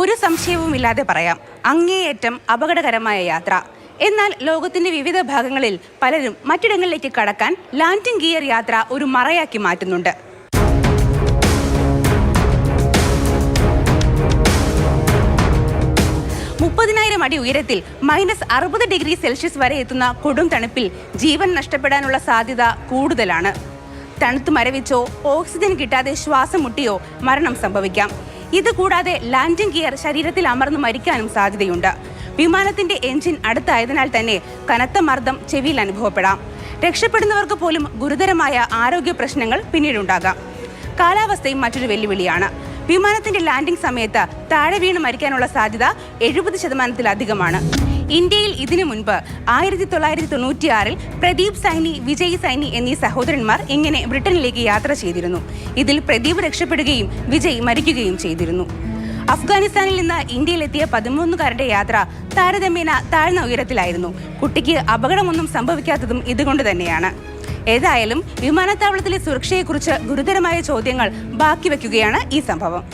ഒരു സംശയവുമില്ലാതെ പറയാം. അങ്ങേയറ്റം അപകടകരമായ യാത്ര. എന്നാൽ ലോകത്തിന്റെ വിവിധ ഭാഗങ്ങളിൽ പലരും മറ്റിടങ്ങളിലേക്ക് കടക്കാൻ ലാൻഡിംഗ് ഗിയർ യാത്ര ഒരു മറയാക്കി മാറ്റുന്നുണ്ട്. മുപ്പതിനായിരം അടി ഉയരത്തിൽ മൈനസ് അറുപത് ഡിഗ്രി സെൽഷ്യസ് വരെ എത്തുന്ന കൊടും തണുപ്പിൽ ജീവൻ നഷ്ടപ്പെടാനുള്ള സാധ്യത കൂടുതലാണ്. തണുത്തു മരവിച്ചോ ഓക്സിജൻ കിട്ടാതെ ശ്വാസം മുട്ടിയോ മരണം സംഭവിക്കാം. ഇതുകൂടാതെ ലാൻഡിംഗ് ഗിയർ ശരീരത്തിൽ അമർന്ന് മരിക്കാനും സാധ്യതയുണ്ട്. വിമാനത്തിന്റെ എഞ്ചിൻ അടുത്തായതിനാൽ തന്നെ കനത്ത മർദ്ദം ചെവിയിൽ അനുഭവപ്പെടാം. രക്ഷപ്പെടുന്നവർക്ക് പോലും ഗുരുതരമായ ആരോഗ്യ പ്രശ്നങ്ങൾ പിന്നീടുണ്ടാകാം. കാലാവസ്ഥയും മറ്റൊരു വെല്ലുവിളിയാണ്. വിമാനത്തിന്റെ ലാൻഡിംഗ് സമയത്ത് താഴെ വീണ് മരിക്കാനുള്ള സാധ്യത എഴുപത് ശതമാനത്തിലധികമാണ്. ഇന്ത്യയിൽ ഇതിനു മുൻപ് ആയിരത്തി തൊള്ളായിരത്തി തൊണ്ണൂറ്റിയാറിൽ പ്രദീപ് സൈനി വിജയ് സൈനി എന്നീ സഹോദരന്മാർ ഇങ്ങനെ ബ്രിട്ടനിലേക്ക് യാത്ര ചെയ്തിരുന്നു. ഇതിൽ പ്രദീപ് രക്ഷപ്പെടുകയും വിജയ് മരിക്കുകയും ചെയ്തിരുന്നു. അഫ്ഗാനിസ്ഥാനിൽ നിന്ന് ഇന്ത്യയിലെത്തിയ പതിമൂന്നുകാരുടെ യാത്ര താരതമ്യേന താഴ്ന്ന ഉയരത്തിലായിരുന്നു. കുട്ടിക്ക് അപകടമൊന്നും സംഭവിക്കാത്തതും ഇതുകൊണ്ട് തന്നെയാണ്. ഏതായാലും വിമാനത്താവളത്തിലെ സുരക്ഷയെക്കുറിച്ച് ഗുരുതരമായ ചോദ്യങ്ങൾ ബാക്കി വയ്ക്കുകയാണ് ഈ സംഭവം.